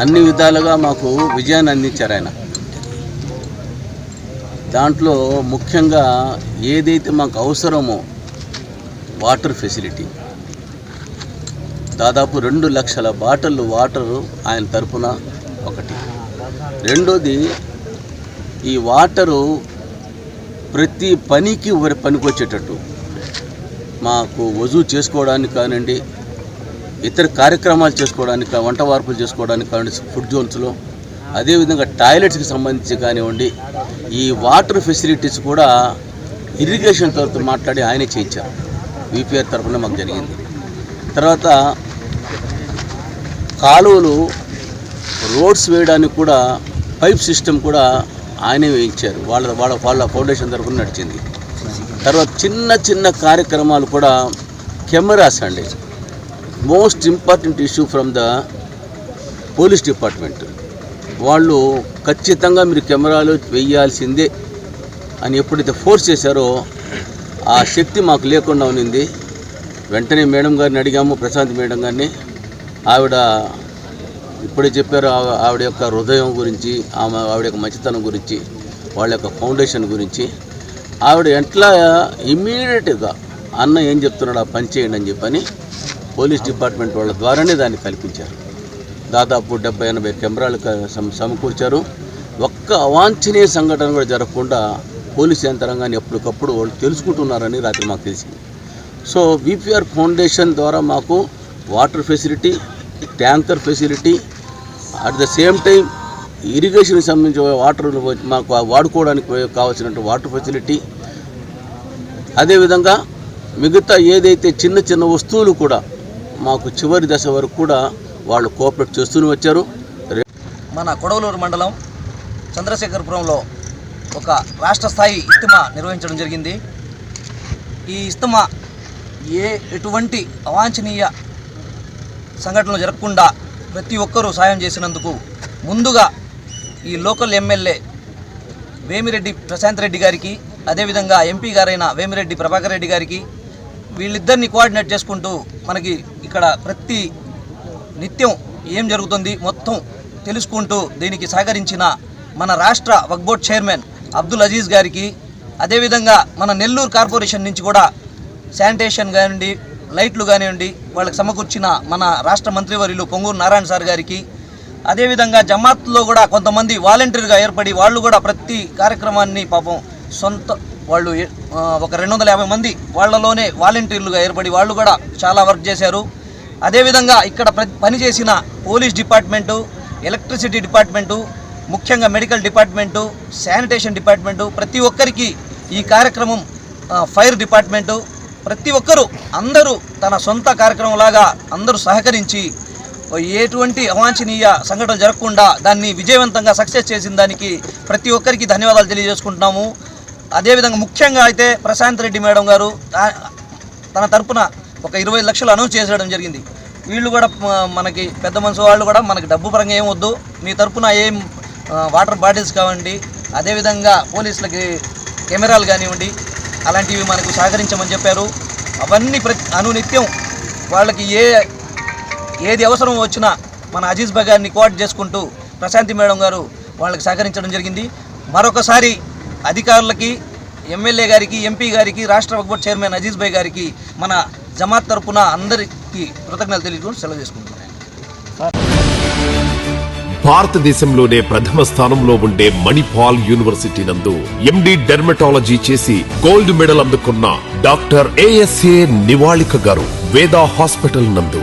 అన్ని విధాలుగా మాకు విజయాన్ని అందించారు ఆయన. దాంట్లో ముఖ్యంగా ఏదైతే మాకు అవసరమో వాటర్ ఫెసిలిటీ. దాదాపు రెండు లక్షల బాటలు వాటరు ఆయన తరపున ఒకటి. రెండోది ఈ వాటరు ప్రతి పనికి పనికి పనికొచ్చేటట్టు. మాకు వజూ చేసుకోవడానికి కానివ్వండి ఇతర కార్యక్రమాలు చేసుకోవడానికి వంట వార్పులు చేసుకోవడానికి కానివ్వండి ఫుడ్ జోన్స్లో అదేవిధంగా టాయిలెట్స్కి సంబంధించి కానివ్వండి ఈ వాటర్ ఫెసిలిటీస్ కూడా ఇరిగేషన్ తరఫున మాట్లాడి ఆయనే చేయించారు. విపిఆర్ తరఫున మాకు జరిగింది. తర్వాత కాలువలు రోడ్స్ వేయడానికి కూడా పైప్ సిస్టమ్ కూడా ఆయనే వేయించారు వాళ్ళ వాళ్ళ వాళ్ళ ఫౌండేషన్ తరఫున నడిచింది. తర్వాత చిన్న చిన్న కార్యక్రమాలు కూడా కెమెరాస్ అండి. Most important issue from the police department. వాళ్ళు ఖచ్చితంగా మీరు కెమెరాలు వెయ్యాల్సిందే అని ఎప్పుడైతే ఫోర్స్ చేశారో ఆ శక్తి మాకు లేకుండా ఉన్నింది. వెంటనే మేడం గారిని అడిగాము ప్రశాంత్ మేడం గారిని. ఆవిడ ఇప్పుడే చెప్పారు ఆవిడ యొక్క హృదయం గురించి ఆమె ఆవిడ యొక్క మంచితనం గురించి వాళ్ళ యొక్క ఫౌండేషన్ గురించి. ఆవిడ ఎట్లా ఇమ్మీడియట్గా అన్న ఏం చెప్తున్నాడు ఆ పని చేయండి అని చెప్పని పోలీస్ డిపార్ట్మెంట్ వాళ్ళ ద్వారానే దాన్ని కల్పించారు. దాదాపు డెబ్బై ఎనభై కెమెరాలు సమకూర్చారు. ఒక్క అవాంఛనీయ సంఘటన కూడా జరగకుండా పోలీస్ యంత్రాంగాన్ని ఎప్పటికప్పుడు వాళ్ళు తెలుసుకుంటున్నారని రాత్రి మాకు తెలిసింది. సో విపిఆర్ ఫౌండేషన్ ద్వారా మాకు water facility tanker facility at the same time ఇరిగేషన్కి సంబంధించిన వాటర్ మాకు వాడుకోవడానికి కావాల్సినట్టు వాటర్ ఫెసిలిటీ. అదేవిధంగా మిగతా ఏదైతే చిన్న చిన్న వస్తువులు కూడా మాకు చివరి దశ వరకు కూడా వాళ్ళు కోఆపరేట్ చేస్తూనే వచ్చారు. మన కొడవలూరు మండలం చంద్రశేఖరపురంలో ఒక రాష్ట్ర స్థాయి ఇస్తమా నిర్వహించడం జరిగింది. ఈ ఇస్తమా ఏ ఎటువంటి అవాంఛనీయ సంఘటనలు జరగకుండా ప్రతి ఒక్కరూ సాయం చేసినందుకు ముందుగా ఈ లోకల్ ఎమ్మెల్యే వేమిరెడ్డి ప్రశాంత్ రెడ్డి గారికి అదేవిధంగా ఎంపీ గారైన వేమిరెడ్డి ప్రభాకర్ రెడ్డి గారికి వీళ్ళిద్దరిని కోఆర్డినేట్ చేసుకుంటూ మనకి ఇక్కడ ప్రతి నిత్యం ఏం జరుగుతుంది మొత్తం తెలుసుకుంటూ దీనికి సహకరించిన మన రాష్ట్ర వక్బోర్డ్ చైర్మన్ అబ్దుల్ అజీజ్ గారికి అదేవిధంగా మన నెల్లూరు కార్పొరేషన్ నుంచి కూడా శానిటేషన్ కానివ్వండి లైట్లు కానివ్వండి వాళ్ళకి సమకూర్చిన మన రాష్ట్ర మంత్రివర్యులు పొంగూరు నారాయణ సార్ గారికి అదేవిధంగా జమాత్లో కూడా కొంతమంది వాలంటీర్గా ఏర్పడి వాళ్ళు కూడా ప్రతి కార్యక్రమాన్ని పాపం సొంత వాళ్ళు ఒక రెండు వందల యాభై మంది వాళ్ళలోనే వాలంటీర్లుగా ఏర్పడి వాళ్ళు కూడా చాలా వర్క్ చేశారు. అదేవిధంగా ఇక్కడ ప్ర పనిచేసిన పోలీస్ డిపార్ట్మెంటు ఎలక్ట్రిసిటీ డిపార్ట్మెంటు ముఖ్యంగా మెడికల్ డిపార్ట్మెంటు శానిటేషన్ డిపార్ట్మెంటు ప్రతి ఒక్కరికి ఈ కార్యక్రమం ఫైర్ డిపార్ట్మెంటు ప్రతి ఒక్కరూ అందరూ తన సొంత కార్యక్రమంలాగా అందరూ సహకరించి ఎటువంటి అవాంఛనీయ సంఘటన జరగకుండా దాన్ని విజయవంతంగా సక్సెస్ చేసిన దానికి ప్రతి ఒక్కరికి ధన్యవాదాలు తెలియజేసుకుంటున్నాము. అదేవిధంగా ముఖ్యంగా అయితే ప్రశాంత్ రెడ్డి మేడం గారు తన తరపున ఒక ఇరవై లక్షలు అనౌన్స్ చేసేయడం జరిగింది. వీళ్ళు కూడా మనకి పెద్ద మనసు వాళ్ళు కూడా మనకి డబ్బు పరంగా ఏం వద్దు. మీ తరపున ఏం వాటర్ బాటిల్స్ కావండి అదేవిధంగా పోలీసులకి కెమెరాలు కానివ్వండి అలాంటివి మనకు సహకరించమని చెప్పారు. అవన్నీ ప్రతి అనునిత్యం వాళ్ళకి ఏ ఏది అవసరం వచ్చినా మన అజీజ్ బగార్ని గారిని కోఆర్డ్ చేసుకుంటూ ప్రశాంతి మేడం గారు వాళ్ళకి సహకరించడం జరిగింది. మరొకసారి అధికారులకి ఎమ్మెల్యే గారికి ఎంపీ గారికి రాష్ట్ర వక్ఫ్ చైర్మన్ అజీజ్ భాయ్ గారికి మన జమాత్ తరపున అందరికీ కృతజ్ఞతలు తెలియజేసుకుంటూ సెలవు చేసుకుంటున్నాను భారతదేశంలోనే ప్రథమ స్థానంలో ఉండే మణిపాల్ యూనివర్సిటీ నందు ఎండి డెర్మటాలజీ చేసి గోల్డ్ మెడల్ అందుకున్న డాక్టర్ ఏఎస్ఏ నివాళిక గారు వేదా హాస్పిటల్ నందు.